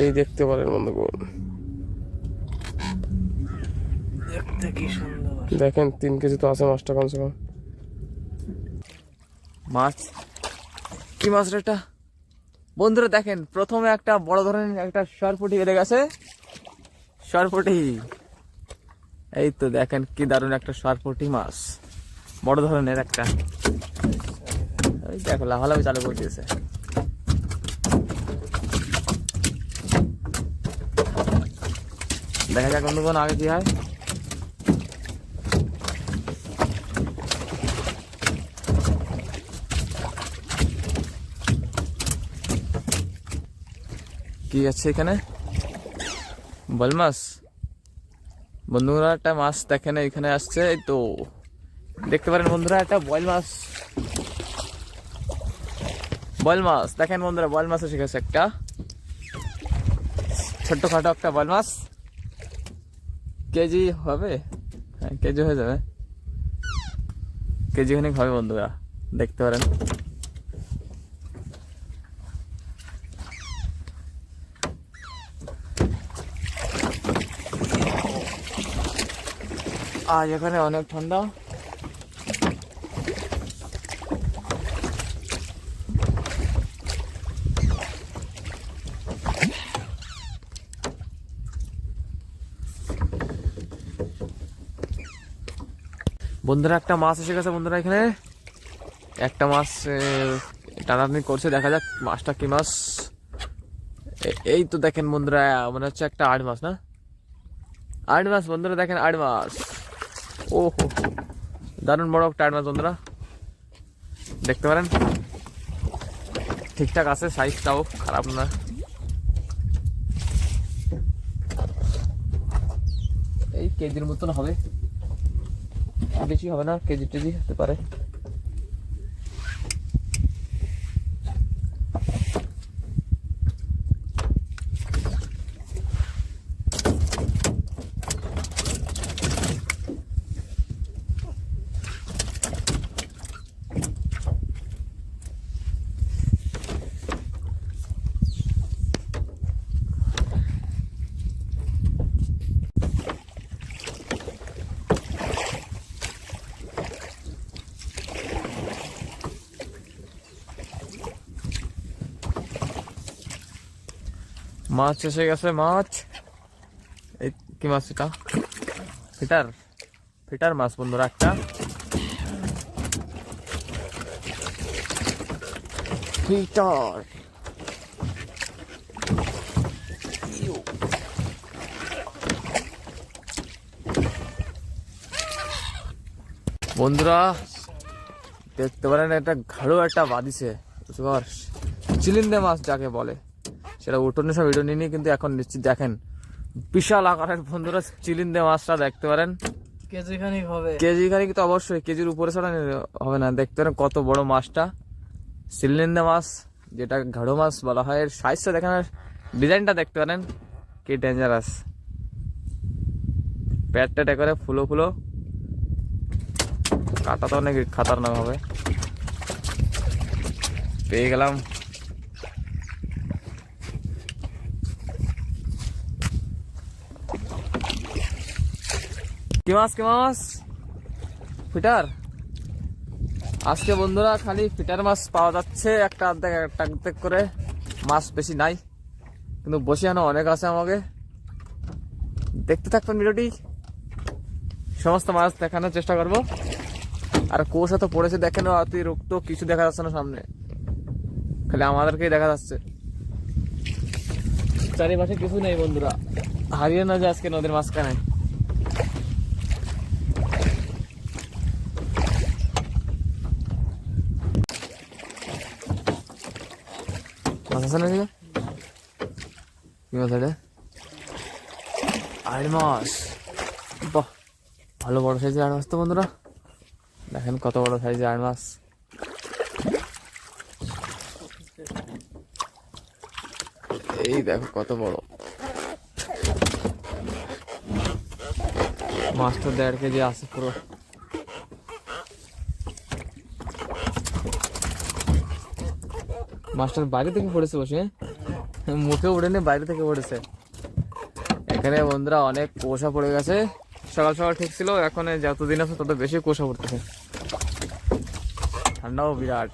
এই দেখতে পারেন বন্ধুগণ। দেখতে দেখেন তিন কেজি তো আছে মাছটা কমসে কম। মাছ? কি মাছ এটা? বন্ধুরা দেখেন প্রথমে একটা বড় ধরনের একটা সরপুটি বেড়ে গেছে। সরপুটি? এই তো দেখেন কি দারুণ একটা সরপুটি মাছ। বড় ধরনের একটা। ওই দেখো লাফালাফি চালু করে দিয়েছে। দেখা যাক অন্য আগে কি হয়। কি আছে এখানে? বল মাছ বন্ধুরা একটা মাছ দেখেন এখানে আসছে তো। দেখতে পারেন বন্ধুরা, একটা বয়েল মাছ বয়েল মাছ দেখেন বন্ধুরা বয়েল মাছ গেছে একটা। ছোট্ট খাটো একটা বয়েল মাছ কেজি হবে? হ্যাঁ কেজি হয়ে যাবে। কেজি খানিক হবে বন্ধুরা, দেখতে পারেন। আজ এখানে অনেক ঠান্ডা। বন্ধুরা, একটা মাছ এসে গেছে বন্ধুরা এখানে। একটা মাছ টানাটানি করছে। দেখা যাক মাছটা কি মাছ। এই তো দেখেন বন্ধুরা, মনে হচ্ছে একটা আট মাছ, না? আট মাছ বন্ধুরা, দেখেন আট মাছ। ও, হো দারুণ বড় একটা আট মাছ বন্ধুরা। দেখতে পারেন? ঠিকঠাক আছে, সাইজটাও খারাপ না। এই কেজির মতন হবে। বেশি হবে না কেজি টেজি হতে পারে মাছ এসে গেছে মাছ। এই কি মাছ এটা? ফিটার। ফিটার মাছ বন্ধুরা একটা। ফিটার। বন্ধুরা দেখতে পারেন একটা ঘাড়ো একটা বাদিছে বুঝতে চিলিন্দে মাছ যাকে বলে। সেটা উঠোনে সব ভিডিও নিয়ে কিন্তু এখন নিশ্চিত দেখেন। বিশাল আকারের বন্ধুরা চিলিন্দে মাছটা দেখতে পারেন। কেজি খানিক হবে। কেজি খানিক তো অবশ্যই কেজির উপরে ছাড়া হবে না। দেখতে পারেন কত বড় মাছটা। সিলিন্দে মাছ যেটা ঘাড়ো মাছ বলা হয়। এর সাইজটা দেখেন ডিজাইনটা দেখতে পারেন। কি ডেঞ্জারাস প্যাটটা করে ফুলো ফুলো। কাটা তো অনেক খাতারনাক হবে। পেয়ে গেলাম। কি মাছ কি মাছ ফিটার? আজকে বন্ধুরা খালি ফিটার মাছ পাওয়া যাচ্ছে। একটা অর্ধেক একটা অর্ধেক করে মাছ বেশি নাই। কিন্তু বসে আনো, অনেক আছে আমাকে। দেখতে থাকবেন ভিডিওটি। সমস্ত মাছ দেখানোর চেষ্টা করব। আর কোষা তো পড়েছে দেখেন অতিরিক্ত কিছু দেখা যাচ্ছে না সামনে। খালি আমাদেরকেই দেখা যাচ্ছে। চারিপাশে কিছু নেই বন্ধুরা। হারিয়ে না যে আজকে নদীর মাঝখানে। আছে নাকি কি মাছ আড় মাছ বাহ ভালো বড় সাইজের আড় মাছ তো বন্ধুরা দেখেন কত বড় সাইজের আড় মাছ এই দেখো কত বড় মাছটা দেড় কেজি আছে পুরো মাছটার বাইরে থেকে পড়েছে বসে মুখে উঠেনি বাইরে থেকে পড়েছে। এখানে বন্ধুরা অনেক কুয়াশা পড়ে গেছে। সকাল সকাল ঠিক ছিল, এখন যত দিন আছে তত বেশি কোষা পড়তেছে। ঠান্ডাও বিরাট।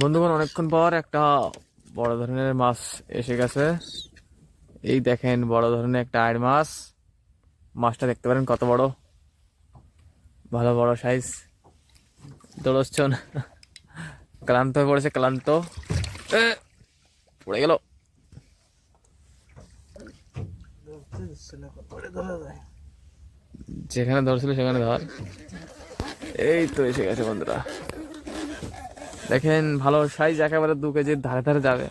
বন্ধুগণ, অনেকক্ষণ পর একটা বড় ধরনের মাছ এসে গেছে। এই দেখেন, বড় ধরনের একটা আয়ের মাছ। মাছটা দেখতে পারেন কত বড়। ভালো বড় সাইজ দোলচ্ছন ক্লান্ত হয়ে পড়েছে, ক্লান্ত। পড়ে গেল। যেখানে ধরছিল সেখানে ধর। এই তো এসে গেছে বন্ধুরা। দেখেন ভালো সাইজ একেবারে দু কেজির ধারে ধারে যাবে।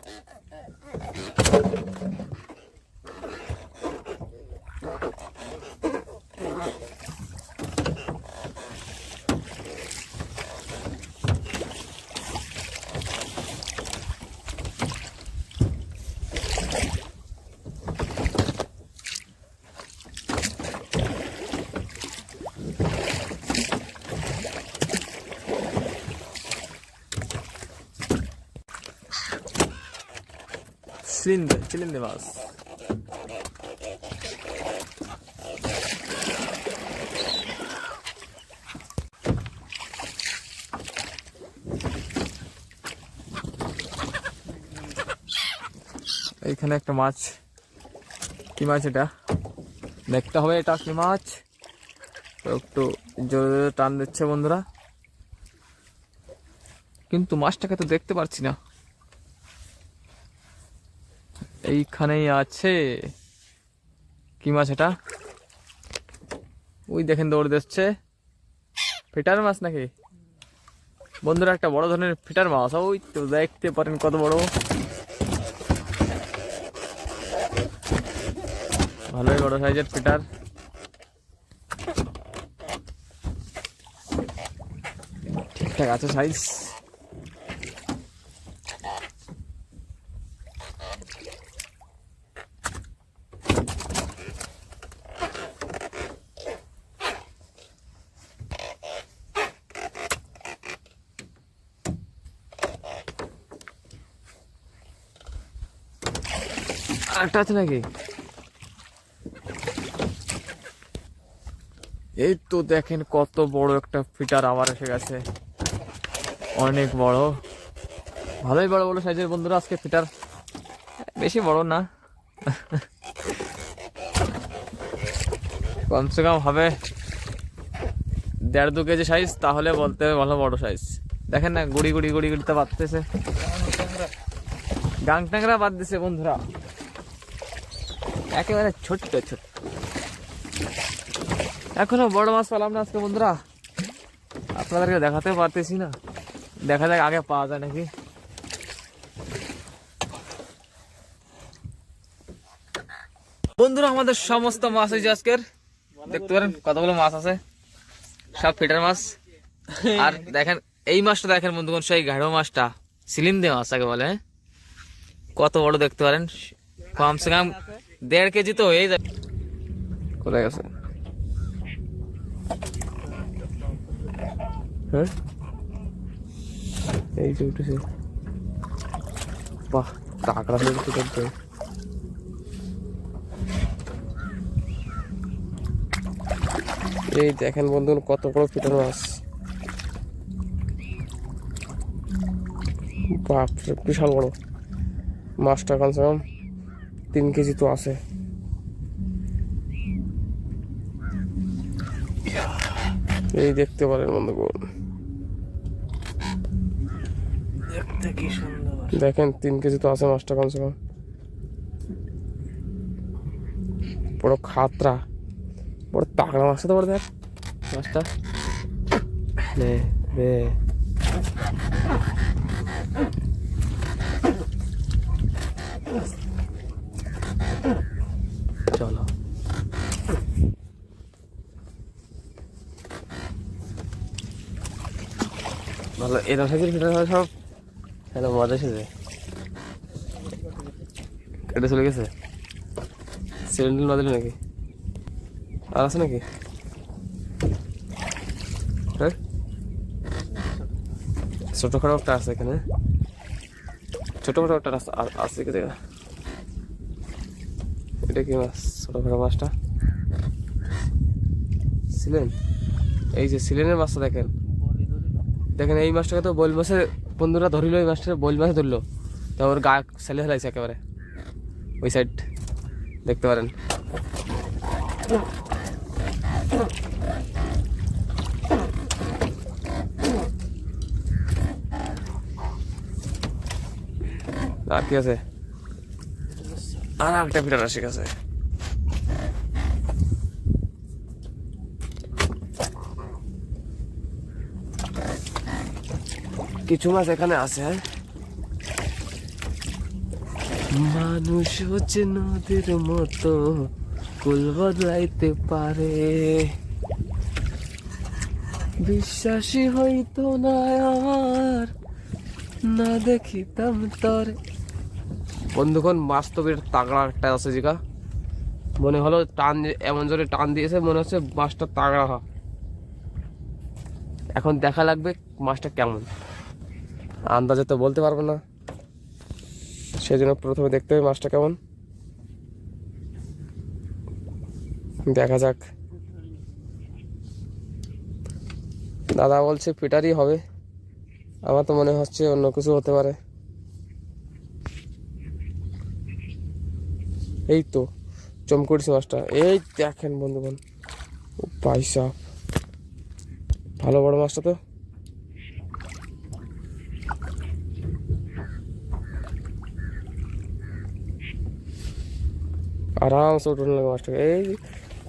সিলিন্ডার সিলিন্ডার মাছ এইখানে একটা মাছ। কি মাছ এটা? দেখতে হবে এটা কি মাছ। একটু জোরে জোরে টান দিচ্ছে বন্ধুরা। কিন্তু মাছটাকে তো দেখতে পারছি না। এইখানেই আছে। কি মাছ এটা? ওই দেখেন দৌড় দিচ্ছে। ফিটার মাছ নাকি? বন্ধুরা, একটা বড় ধরনের ফিটার মাছ। ওই তো দেখতে পারেন কত বড়। ভালোই বড় সাইজের ফিটার। ঠিকঠাক আছে সাইজ আরেকটা আছে নাকি? এই তো দেখেন কত বড় একটা ফিটার আবার এসে গেছে। অনেক বড়। ভালোই বড় বড় সাইজের বন্ধুরা, আজকে ফিটার বেশি বড় না। কমসে কম হবে দেড় দু কেজি সাইজ তাহলে বলতে হবে ভালো বড় সাইজ দেখেন না, গুড়ি গুড়ি গুড়ি গুড়িতে বাঁধতেছে। গাং ট্যাংরা বাদ দিছে বন্ধুরা। একেবারে ছোট্ট ছোট্ট। এখনও বড় মাছ পেলাম না আজকে বন্ধুরা। আপনাদেরকে দেখাতে পারতেছি না। দেখা যাক আগে পাওয়া যায় নাকি। বন্ধুরা, আমাদের সমস্ত মাছ হয়েছে আজকের। দেখতে পারেন কতগুলো মাছ আছে। সব ফিটার মাছ। আর দেখেন, এই মাছটা দেখেন বন্ধুগণ, সেই গাঢ় মাছটা। সিলিম দিয়ে মাছ আগে বলে? কত বড় দেখতে পারেন। কমসে কম দেড় কেজি তো হয়েই যাবে কোথায় গেছে হ্যাঁ? এই উঠেছে। হয়ে এই দেখেন বন্ধু কত বড় মাছ। বাপরে, বিশাল বড়। মাছটা কমসে কম তিন কেজি তো আছে। এই দেখতে পারেন বন্ধুগণ। দেখেন তিন কেজি তো আছে মাছটা কমসে কম বড় খাতরা বড় তাগড়া মাছটা তো বড় দেখ। মাছটা চলো ভালো এরকম সাইজের ফিটার সব? হ্যালো মজা এসেছে কেটে চলে গেছে? সিলিন্ডার না দিলে নাকি? আর আছে নাকি? হ্যাঁ? ছোটোখাটো একটা আছে এখানে। ছোটোখাটো একটা রাস্তা আছে কি জায়গা এটা কি মাছ? ছোটোখাটো মাছটা? সিলেন? এই যে সিলেনের মাছটা দেখেন। দেখেন, এই মাছটাকে তো বইল মাছের বন্ধুরা ধরিল, এই মাছটা বইল মাছে ধরলো। তো ওর গা ছেলে ফেলাইছে একেবারে। ওই সাইড দেখতে পারেন। আর কি আছে? আর একটা ফিটার আসে গেছে কিছু মাছ এখানে আছে হ্যাঁ? মানুষ হচ্ছে নদীর মতো, কুল বদলাইতে পারে। বিশ্বাসী হইতো না আর, না দেখিতাম তরে। বন্ধুগণ মাছ তো বেশ তাগড়া একটা আছে জিগা। মনে হলো টান এমন জোরে টান দিয়েছে, মনে হচ্ছে মাছটা তাগড়া হয়। এখন দেখা লাগবে মাছটা কেমন। আন্দাজে তো বলতে পারব না। সেই জন্য প্রথমে দেখতে হবে মাছটা কেমন। দেখা যাক। দাদা বলছে পিটারই হবে। আমার তো মনে হচ্ছে অন্য কিছু হতে পারে। এই তো চমকুড়ছি মাছটা। এই দেখেন বন্ধুগণ। ও পয়সা ভালো বড় মাছটা তো। আরামসে উঠুন লাগে মাছটাকে। এই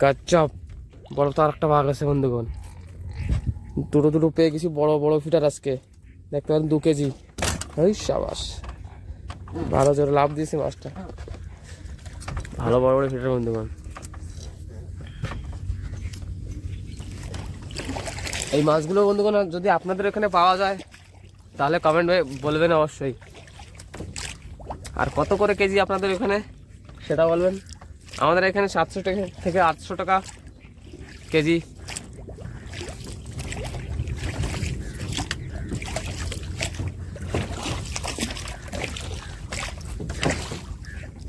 গাচ্চাপ বড় তো আরেকটা ভাগ আছে বন্ধুগণ। দুটো দুটো পেয়ে গেছি বড় বড় ফিটার আজকে। দেখতে পারেন দু কেজি। ওই সাবাস। ভালো জোরে লাভ দিয়েছি মাছটা। ভালো বড় বড় ফিটার বন্ধুগণ। এই মাছগুলো বন্ধুগণ, যদি আপনাদের এখানে পাওয়া যায়, তাহলে কমেন্ট বলবেন অবশ্যই। আর কত করে কেজি আপনাদের এখানে? সেটা বলবেন। আমাদের এখানে সাতশো টাকা থেকে আটশো টাকা কেজি।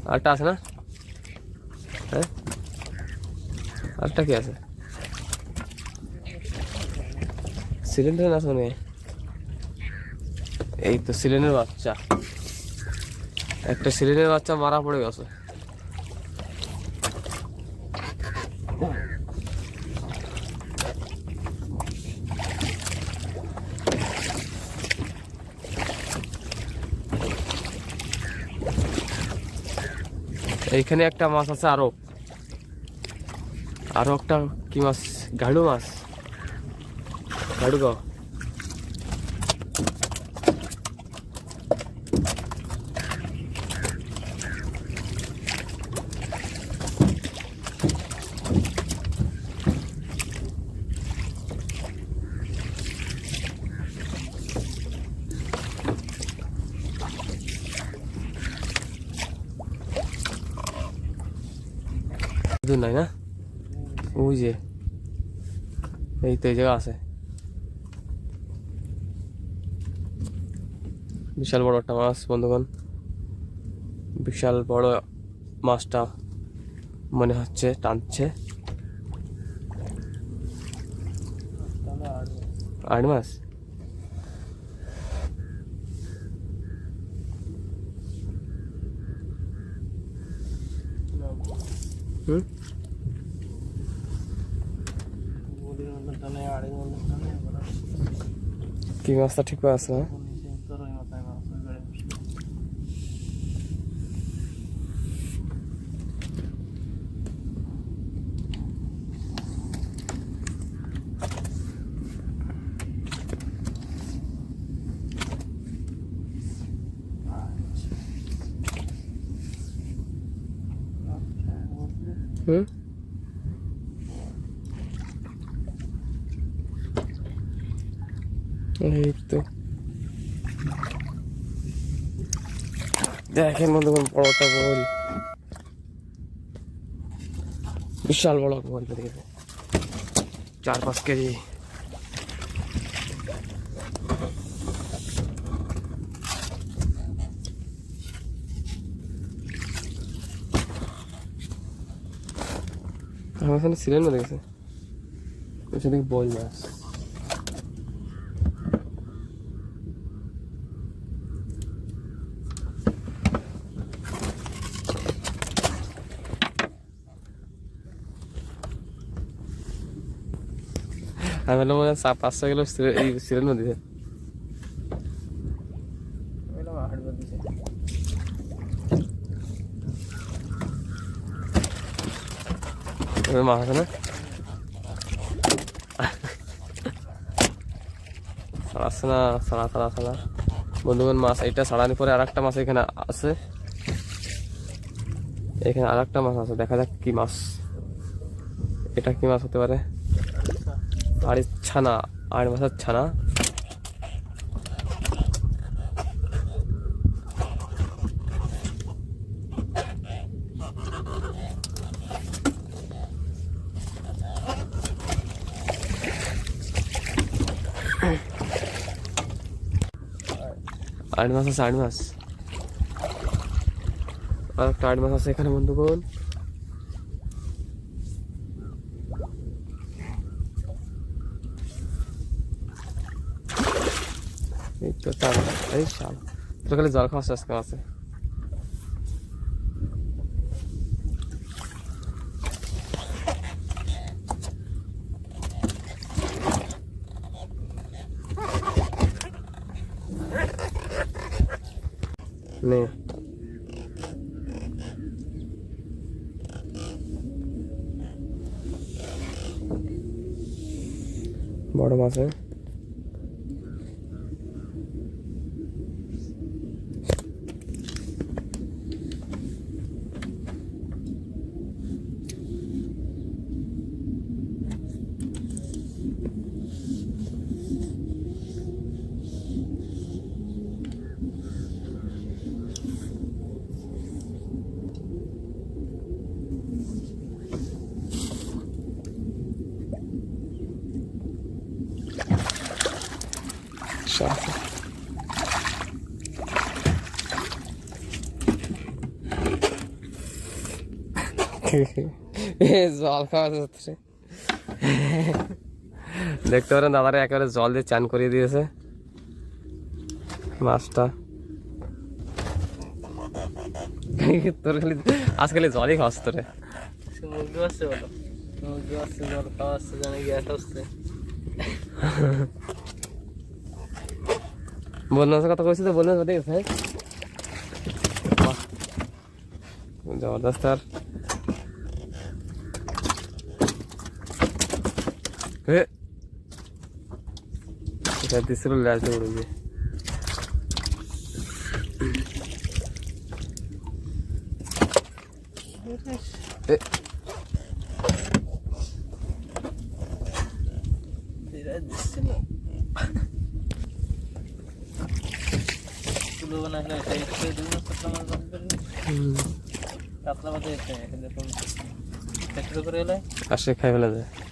আরেকটা আছে না? হ্যাঁ? আরেকটা কি আছে? সিলিন্ডার না শোনে এই তো সিলিন্ডার বাচ্চা। একটা সিলিন্ডার বাচ্চা মারা পড়ে গেছে। এইখানে একটা মাছ আছে আরও আরও একটা কি মাছ? গাড়ু মাছ। গাও দূর নাই না? ওই যে, এই তো এই জায়গা আছে। বিশাল বড় একটা মাছ, বন্ধুগণ। বিশাল বড় মাছটা মনে হচ্ছে টানছে। আট মাস হুম। কি মাছটা ঠিক আছে না নিচে তোর ওই মাথায় মাছ ওই বেড়ে বসে এই তো। দেখেন বন্ধুগণ বড়টা বল। বিশাল বড় বল চার পাঁচ কেজি। আমার এখানে সিলেন মেরে গেছে। সেদিকে বল মাছ আমি বললাম মনে হয় চা- পাঁচশো কিলো সিলে- সিলেন নদীতে এবার মাছ আছে না? ছাড়াচ্ছে না ছাড়া ছাড়া ছাড়া বন্ধুগণ, মাছ এটা ছাড়ানি পরে আর একটা মাছ এখানে আছে। এখানে আর একটা মাছ আছে, দেখা যাক কি মাছ। এটা কি মাছ হতে পারে? আর ছানা আর মাছের ছানা। আট মাছ আছে আট মাছ আর একটা আট মাছ আছে এখানে, বন্ধুগণ। এই তো তার এই সাল তোর খালি জল খাওয়া শেষ আছে। নে বড় মাছ হ্যাঁ? Scheiße. এ জল খাওয়া যাচ্ছে। দেখতে পারেন দাদারা একেবারে জল দিয়ে চান করিয়ে দিয়েছে। মাছটা। তোর খালি আজ খালি জলই খাওয়াস তোরে। কথা কইছি তো? জবরদস্ত আর হে এটা দিছিল লালতে উড়ে গিয়ে এ, এরা দিচ্ছিল তুলো বানালে সেই সেই দুই মাস কাতলা মাছ বাদ করে হুম, কাতলা মাছ এসে দেখুন ট্রাক্টর করে এলে আসে খাই ফেলে যায়